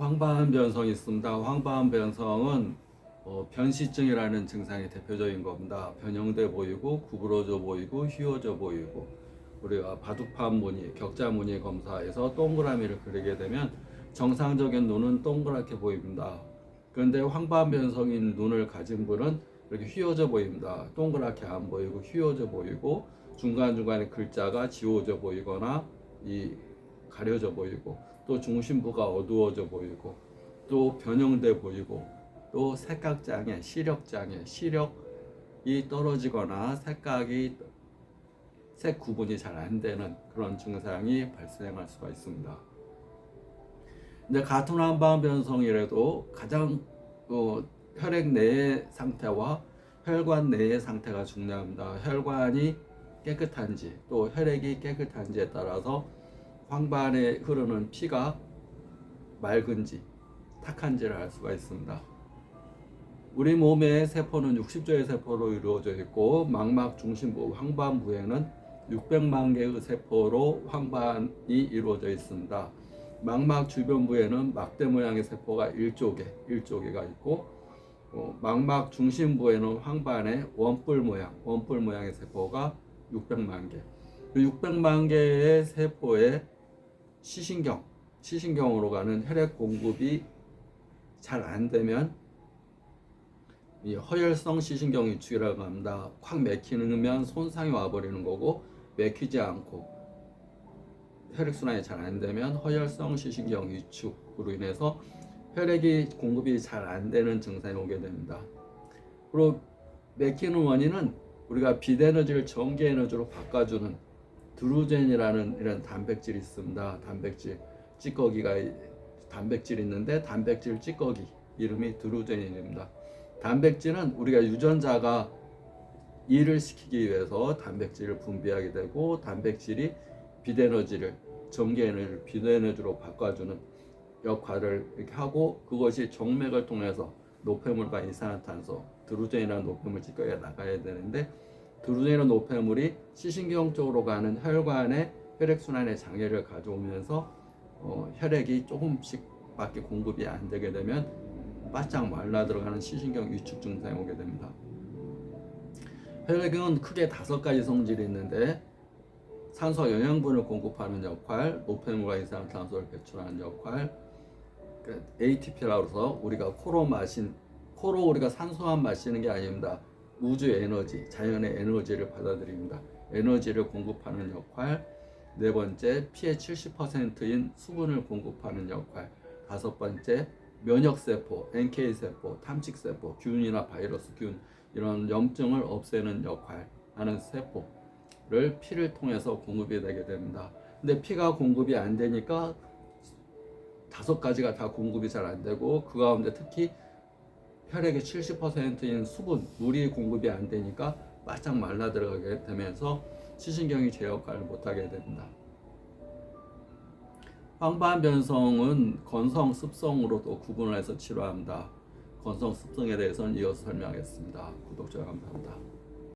황반 변성이 있습니다. 황반 변성은 어, 변시증이라는 증상이 대표적인 겁니다. 변형돼 보이고 구부러져 보이고 휘어져 보이고 우리가 바둑판 무늬, 격자 무늬 검사에서 동그라미를 그리게 되면 정상적인 눈은 동그랗게 보입니다. 그런데 황반 변성인 눈을 가진 분은 이렇게 휘어져 보입니다. 동그랗게 안 보이고 휘어져 보이고 중간중간에 글자가 지워져 보이거나 이 가려져 보이고 또 중심부가 어두워져 보이고 또 변형돼 보이고 또 색각장애, 시력장애, 시력이 떨어지거나 색각이 색 구분이 잘 안 되는 그런 증상이 발생할 수가 있습니다. 근데 같은 한방 변성이라도 가장 어, 혈액 내의 상태와 혈관 내의 상태가 중요합니다. 혈관이 깨끗한지 또 혈액이 깨끗한지에 따라서 황반에 흐르는 피가 맑은지 탁한지를 알 수가 있습니다. 우리 몸의 세포는 60조의 세포로 이루어져 있고 망막 중심부 황반부에는 600만 개의 세포로 황반이 이루어져 있습니다. 망막 주변부에는 막대 모양의 세포가 1조 개, 1조 개가 있고 어, 망막 중심부에는 황반의 원뿔 모양, 원뿔 모양의 세포가 600만 개. 그 600만 개의 세포에 시신경, 시신경으로 가는 혈액 공급이 잘 안 되면 이 허혈성 시신경 위축이라고 합니다. 확 맥히면 손상이 와버리는 거고 맥히지 않고 혈액 순환이 잘 안 되면 허혈성 시신경 위축으로 인해서 혈액이 공급이 잘 안 되는 증상이 오게 됩니다. 그리고 맥히는 원인은 우리가 비대너지를 전기 에너지로 바꿔주는 드루젠이라는 이런 단백질이 있습니다. 단백질 찌꺼기가 단백질 있는데 단백질 찌꺼기 이름이 드루젠입니다. 단백질은 우리가 유전자가 일을 시키기 위해서 단백질을 분비하게 되고 단백질이 비대너지를 전기 에너지를 비대너지로 바꿔주는 역할을 이렇게 하고 그것이 정맥을 통해서 노폐물과 이산화탄소 드루젠이라는 노폐물 찌꺼기가 나가야 되는데 드루젠이라는 노폐물이 시신경 쪽으로 가는 혈관에 혈액순환의 장애를 가져오면서 어, 혈액이 조금씩밖에 공급이 안 되게 되면 바짝 말라 들어가는 시신경 위축 증상이 오게 됩니다. 혈액은 크게 다섯 가지 성질이 있는데 산소 영양분을 공급하는 역할, 노폐물과 이산화탄소를 배출하는 역할, 그 ATP라고 해서 우리가 코로 마신 코로 우리가 산소만 마시는 게 아닙니다. 우주 에너지, 자연의 에너지를 받아들입니다. 에너지를 공급하는 역할. 네 번째, 피의 70%인 수분을 공급하는 역할. 다섯 번째, 면역세포, NK세포, 탐식세포, 균이나 바이러스, 균 이런 염증을 없애는 역할 하는 세포를 피를 통해서 공급이 되게 됩니다. 근데 피가 공급이 안 되니까 다섯 가지가 다 공급이 잘 안 되고 그 가운데 특히 혈액의 70%인 수분, 물이 공급이 안 되니까 바짝 말라 들어가게 되면서 시신경이 제 역할을 못하게 됩니다. 황반 변성은 건성 습성으로도 구분을 해서 치료합니다. 건성 습성에 대해서는 이어서 설명하겠습니다. 구독자 감사합니다.